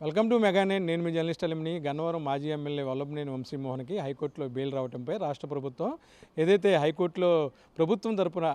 Welcome to మెగానే. నేను మీ journalist అలిమిని. Gannavaram మాజీ MLA Vallabhaneni వంశీమోహన్కి హైకోర్టులో బెయిల్ రావడంపై రాష్ట్ర ప్రభుత్వం ఏదైతే హైకోర్టులో ప్రభుత్వం తరపున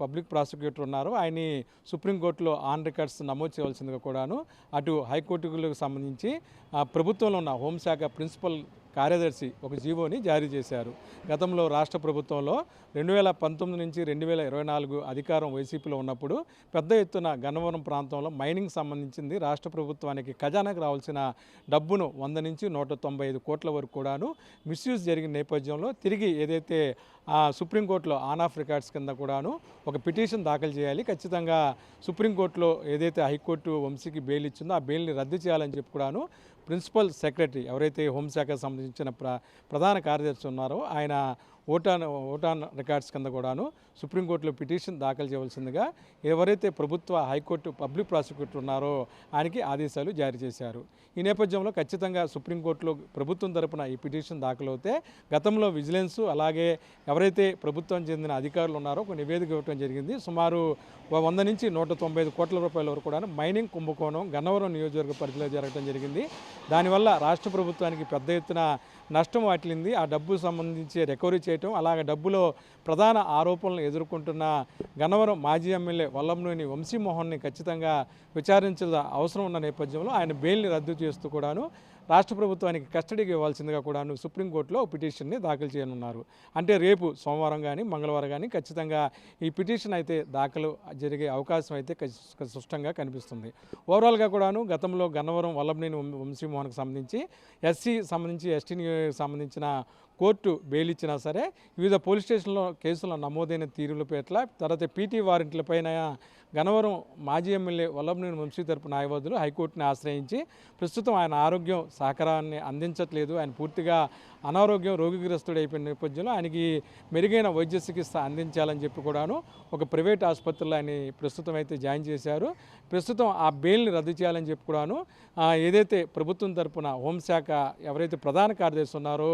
పబ్లిక్ ప్రాసిక్యూటర్ ఉన్నారో ఆయన్ని సుప్రీంకోర్టులో ఆన్ రికార్డ్స్ నమోదు చేయవలసిందిగా కూడాను అటు హైకోర్టులకు సంబంధించి ఆ, ప్రభుత్వంలో ఉన్న హోంశాఖ ప్రిన్సిపల్ కార్యదర్శి ఒక జీవోని జారీ చేశారు. గతంలో రాష్ట్ర ప్రభుత్వంలో రెండు వేల పంతొమ్మిది నుంచి రెండు వేల ఇరవై నాలుగు అధికారం వైసీపీలో ఉన్నప్పుడు పెద్ద ఎత్తున గన్నవరం ప్రాంతంలో మైనింగ్ సంబంధించింది రాష్ట్ర ప్రభుత్వానికి ఖజానాకు రావాల్సిన డబ్బును వంద నుంచి నూట తొంభై ఐదు కోట్ల వరకు కూడాను మిస్యూజ్ జరిగిన నేపథ్యంలో తిరిగి ఏదైతే ఆ సుప్రీంకోర్టులో ఆన్ ఆఫ్ రికార్డ్స్ కింద కూడాను ఒక పిటిషన్ దాఖలు చేయాలి. ఖచ్చితంగా సుప్రీంకోర్టులో ఏదైతే హైకోర్టు వంశీకి బెయిల్ ఇచ్చిందో ఆ బెయిల్ని రద్దు చేయాలని చెప్పి కూడాను ప్రిన్సిపల్ సెక్రటరీ ఎవరైతే హోంశాఖకు సంబంధించిన ప్ర ప్రధాన కార్యదర్శి ఉన్నారో ఆయన ఓటాన్ ఓటాన్ రికార్డ్స్ కింద కూడాను సుప్రీంకోర్టులో పిటిషన్ దాఖలు చేయవలసిందిగా ఎవరైతే ప్రభుత్వ హైకోర్టు పబ్లిక్ ప్రాసిక్యూటర్ ఉన్నారో ఆయనకి ఆదేశాలు జారీ చేశారు. ఈ నేపథ్యంలో ఖచ్చితంగా సుప్రీంకోర్టులో ప్రభుత్వం తరపున ఈ పిటిషన్ దాఖలవుతే గతంలో విజిలెన్స్ అలాగే ఎవరైతే ప్రభుత్వం చెందిన అధికారులు ఉన్నారో ఒక నివేదిక ఇవ్వడం జరిగింది. సుమారు వంద నుంచి నూట తొంభై ఐదు కోట్ల రూపాయల వరకు కూడా మైనింగ్ కుంభకోణం గన్నవరం నియోజకవర్గ పరిధిలో జరగడం జరిగింది. దానివల్ల రాష్ట్ర ప్రభుత్వానికి పెద్ద ఎత్తున నష్టం వాటిల్లింది. ఆ డబ్బు సంబంధించి రికవరీ చేయటం అలాగే డబ్బులో ప్రధాన ఆరోపణలు ఎదుర్కొంటున్న గన్నవరం మాజీ ఎమ్మెల్యే వల్లంలోని వంశీమోహన్ని ఖచ్చితంగా విచారించాల్సిన అవసరం ఉన్న నేపథ్యంలో ఆయన బెయిల్ని రద్దు చేస్తూ కూడాను రాష్ట్ర ప్రభుత్వానికి కస్టడీకి ఇవ్వాల్సిందిగా కూడాను సుప్రీంకోర్టులో పిటిషన్ని దాఖలు చేయనున్నారు. అంటే రేపు సోమవారం కానీ మంగళవారం కానీ ఖచ్చితంగా ఈ పిటిషన్ అయితే దాఖలు జరిగే అవకాశం అయితే స్పష్టంగా కనిపిస్తుంది. ఓవరాల్గా కూడాను గతంలో గన్నవరం వల్లభనేని వంశీమోహన్కి సంబంధించి ఎస్సీ సంబంధించి ఎస్టీని సంబంధించిన కోర్టు బెయిల్ ఇచ్చినా సరే వివిధ పోలీస్ స్టేషన్లో కేసులు నమోదైన తీరుల పేట్ల తర్వాత పీటీ వారెంట్లపైన గనవరం మాజీ ఎమ్మెల్యే వల్లభనేని వంశీ తరపు న్యాయవాదులు హైకోర్టుని ఆశ్రయించి ప్రస్తుతం ఆయన ఆరోగ్యం సహకారాన్ని అందించట్లేదు. ఆయన పూర్తిగా అనారోగ్యం రోగిగ్రస్తుడు అయిపోయిన నేపథ్యంలో ఆయనకి మెరుగైన వైద్య చికిత్స అందించాలని చెప్పి కూడాను ఒక ప్రైవేట్ ఆసుపత్రిలో ఆయన ప్రస్తుతం అయితే జాయిన్ చేశారు. ప్రస్తుతం ఆ బెయిల్ని రద్దు చేయాలని చెప్పి కూడాను ఏదైతే ప్రభుత్వం తరపున హోంశాఖ ఎవరైతే ప్రధాన కార్యదర్శి ఉన్నారో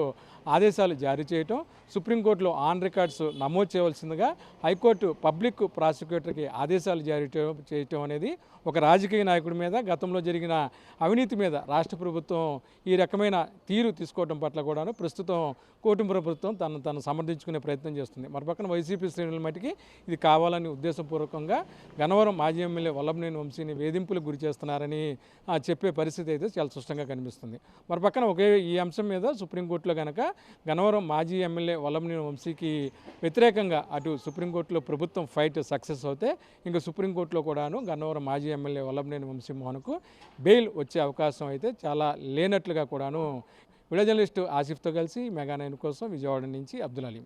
ఆదేశాలు జారీ చేయటం సుప్రీంకోర్టులో ఆన్ రికార్డ్స్ నమోదు చేయవలసిందిగా హైకోర్టు పబ్లిక్ ప్రాసిక్యూటర్కి ఆదేశాలు జారీ చేయటం అనేది ఒక రాజకీయ నాయకుడి మీద గతంలో జరిగిన అవినీతి మీద రాష్ట్ర ప్రభుత్వం ఈ రకమైన తీరు తీసుకోవడం పట్ల కూడాను ప్రస్తుతం కూటమి ప్రభుత్వం తను తను సమర్థించుకునే ప్రయత్నం చేస్తుంది. మరోపక్కన వైసీపీ శ్రేణుల మటుకి ఇది కావాలని ఉద్దేశపూర్వకంగా గన్నవరం మాజీ ఎమ్మెల్యే వల్లభనేని వంశీని వేధింపులకు గురి చేస్తున్నారని ఆ, చెప్పే పరిస్థితి అయితే చాలా స్పష్టంగా కనిపిస్తుంది. మరోపక్కన ఒకే ఈ అంశం మీద సుప్రీంకోర్టులో కనుక గన్నవరం మాజీ ఎమ్మెల్యే వల్లభనేని వంశీకి వ్యతిరేకంగా అటు సుప్రీంకోర్టులో ప్రభుత్వం ఫైట్ సక్సెస్ అవుతే ఇంకా సుప్రీంకోర్టులో కూడాను గన్నవరం మాజీ ఎమ్మెల్యే వల్లభనేని వంశీమోహన్కు బెయిల్ వచ్చే అవకాశం అయితే చాలా లేనట్లుగా కూడాను విడ జర్నలిస్టు ఆసిఫ్తో కలిసి మెగా నైన్ కోసం విజయవాడ నుంచి అబ్దుల్ అలీం